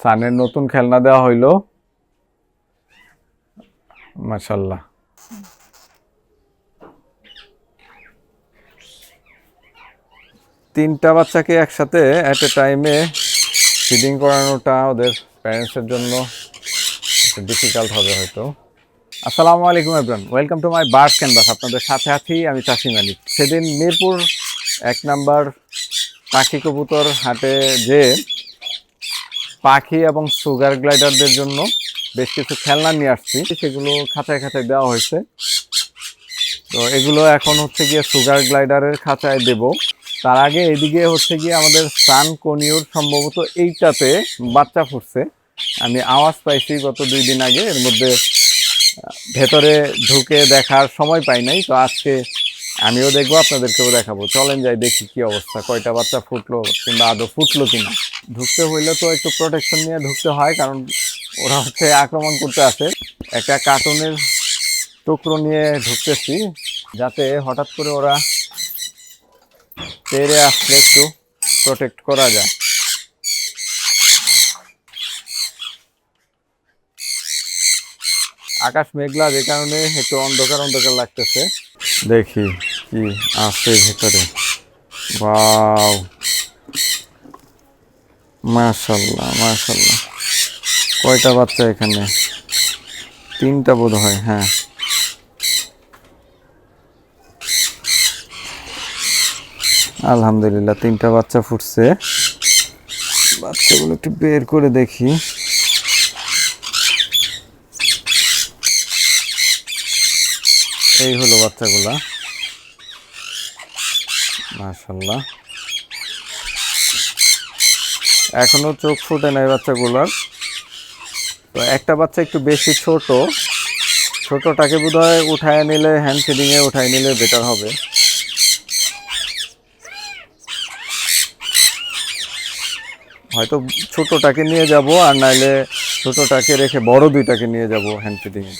সানের নতুন খেলনা দেওয়া হইল। মাশাল্লাহ তিনটা বাচ্চাকে একসাথে অ্যাট এ টাইমে ফিডিং করানোটা ওদের প্যারেন্টসের জন্য ডিফিকাল্ট হবে হয়তো। আসসালামু আলাইকুম everyone welcome to my bird canvas আপনাদের সাথে আছি আমি চাষি মালিক সেদিন মিরপুর এক নাম্বার পাখি কবুতর হাটে যে পাখি এবং সুগার গ্লাইডারদের জন্য বেশ কিছু খেলনা নিয়ে আসছি। সেগুলো খাঁচায় খাঁচায় দেওয়া হয়েছে। তো এগুলো এখন হচ্ছে গিয়ে সুগার গ্লাইডারের খাঁচায় দেব। তার আগে এদিকে হচ্ছে গিয়ে আমাদের সান কনিউর সম্ভবত এইটাতে বাচ্চা ফুটছে। আমি আওয়াজ পাইছি গত দুই দিন আগে। এর মধ্যে ভেতরে ঢুকে দেখার সময় পাই নাই। তো আজকে আমিও দেখব, আপনাদেরকেও দেখাবো। চলেন যাই, দেখি কি অবস্থা, কয়টা বাচ্চা ফুটলো কিংবা আদৌ ফুটলো কিনা। ঢুকতে হইলে তো একটু প্রোটেকশন নিয়ে ঢুকতে হয়, কারণ ওরা হচ্ছে আক্রমণ করতে আসে। একটা কার্টুনের টুকরো নিয়ে ঢুকতেছি, যাতে হঠাৎ করে ওরা পেরে আসলে একটু প্রোটেক্ট করা যায়। আকাশ মেঘলা, যে কারণে একটু অন্ধকার অন্ধকার লাগতেছে। দেখি। কি? আছে ভেতরে। বাও মাশাল্লাহ মাশাল্লাহ। কয়টা বাচ্চা এখানে? তিনটা বোধ হয় হ্যাঁ। আলহামদুলিল্লাহ, তিনটা বাচ্চা ফুটছে। বাচ্চাগুলো একটু বের করে দেখি। এই হলো বাচ্চাগুলা। মাশাল্লাহ এখনও চোখ ফুটে নাই বাচ্চাগুলোর। তো একটা বাচ্চা একটু বেশি ছোট, ছোটটাকে বোধহয় উঠায় নিলে হ্যান্ড ফিডিংয়ে উঠায় নিলে বেটার হবে। হয়তো ছোটটাকে নিয়ে যাব, আর নাইলে ছোটটাকে রেখে বড় দুইটাকে নিয়ে যাব হ্যান্ড ফিডিংয়ে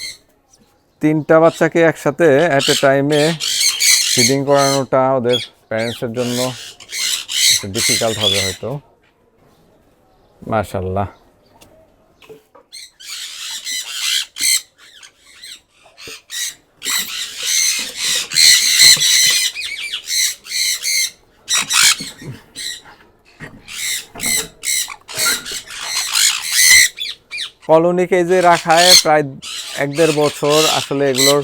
তিনটা বাচ্চাকে একসাথে অ্যাট এ টাইমে ফিডিং করানোটা ওদের প্যারেন্টসের জন্য একটু ডিফিকাল্ট হবে হয়তো। মাশাল্লাহ কলোনি কেজে রাখায় প্রায় এক দেড় বছর আসলে এগুলোর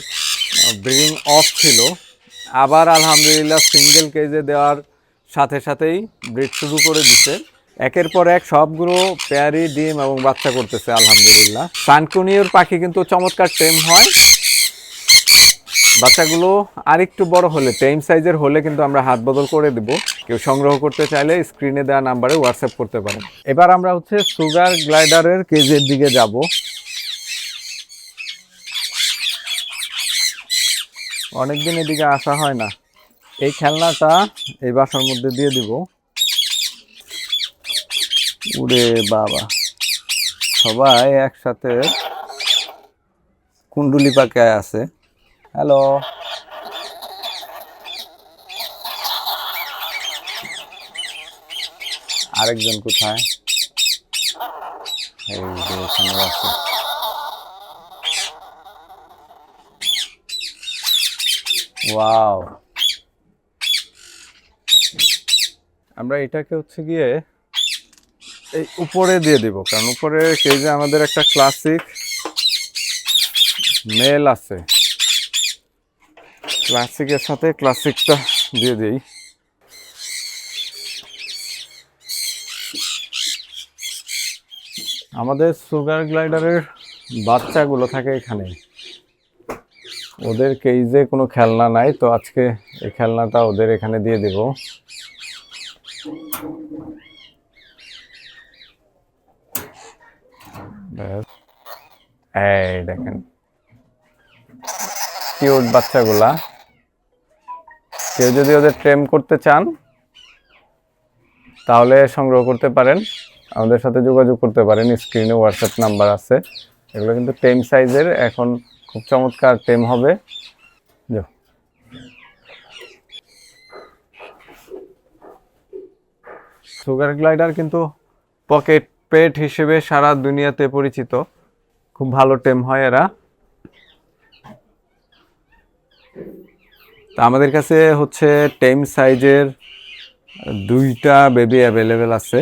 ব্রিডিং অফ ছিল। আবার আলহামদুলিল্লাহ সিঙ্গেল কেজে দেওয়ার সাথে সাথেই ব্রিড শুরু করে দিচ্ছে একের পর এক সবগুলো পেয়ারি ডিম এবং বাচ্চা করতেছে, আলহামদুলিল্লাহ। সানকুনিয়র পাখি কিন্তু চমৎকার টেম হয়। বাচ্চাগুলো আরেকটু বড় হলে টেম সাইজের হলে কিন্তু আমরা হাত বদল করে দেব। কেউ সংগ্রহ করতে চাইলে স্ক্রিনে দেওয়া নাম্বারে হোয়াটসঅ্যাপ করতে পারেন। এবার আমরা হচ্ছে সুগার গ্লাইডারের কেজের দিকে যাব। অনেকদিন এদিকে আসা হয় না। এই খেলনাটা এই বাসার মধ্যে দিয়ে দিব। উড়ে বাবা। সবাই একসাথে কুণ্ডুলি পাকায় আছে। হ্যালো। আরেকজন কোথায়? এই যে এখানে আছে। ওয়াও আমরা এটাকে হচ্ছে গিয়ে এই উপরে দিয়ে দিব, কারণ উপরে কেজে আমাদের একটা ক্লাসিক মেল আছে। ক্লাসিকের সাথে ক্লাসিকটা দিয়ে দিই। আমাদের সুগার গ্লাইডারের বাচ্চাগুলো থাকে এখানে। ওদের কেজে কোনো খেলনা নাই, তো আজকে এই খেলনাটা ওদের এখানে দিয়ে দেব। এই দেখেন কিউট বাচ্চাগুলা। কেউ যদি ওদের ট্রেম করতে চান, তাহলে সংগ্রহ করতে পারেন। আমাদের সাথে যোগাযোগ করতে পারেন, স্ক্রিনে হোয়াটসঅ্যাপ নাম্বার আছে। এগুলো কিন্তু টেম সাইজের এখন খুব চমৎকার টেম হবে। সুগার গ্লাইডার কিন্তু পকেট পেট হিসেবে সারা দুনিয়াতে পরিচিত। খুব ভালো টেম হয় এরা। তা আমাদের কাছে হচ্ছে টেম সাইজের দুইটা বেবি অ্যাভেলেবেল আছে।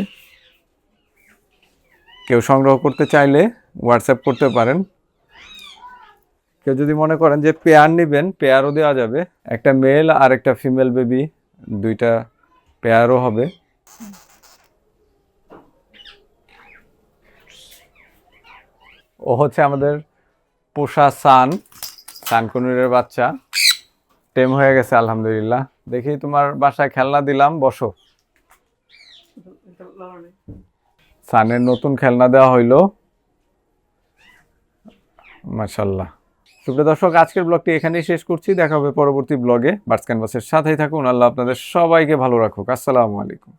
কেউ সংগ্রহ করতে চাইলে হোয়াটসঅ্যাপ করতে পারেন। কেউ যদি মনে করেন যে পেয়ার নেবেন পেয়ারও দেওয়া যাবে। একটা মেল আর একটা ফিমেল বেবি দুইটা পেয়ারও হবে। ও হচ্ছে আমাদের পোষা সান, সানকুনুরের বাচ্চা। টেম হয়ে গেছে, আলহামদুলিল্লাহ। দেখি তোমার বাসায় খেলনা দিলাম, বসো। সানের নতুন খেলনা দেওয়া হইল। মাশাল্লাহ সুপ্রিয় দর্শক, আজকের ব্লগটি এখানেই শেষ করছি। দেখা হবে পরবর্তী ব্লগে বার্স ক্যানভাসের সাথেই থাকুন। আল্লাহ আপনাদের সবাইকে ভালো রাখুক। আসসালামু আলাইকুম।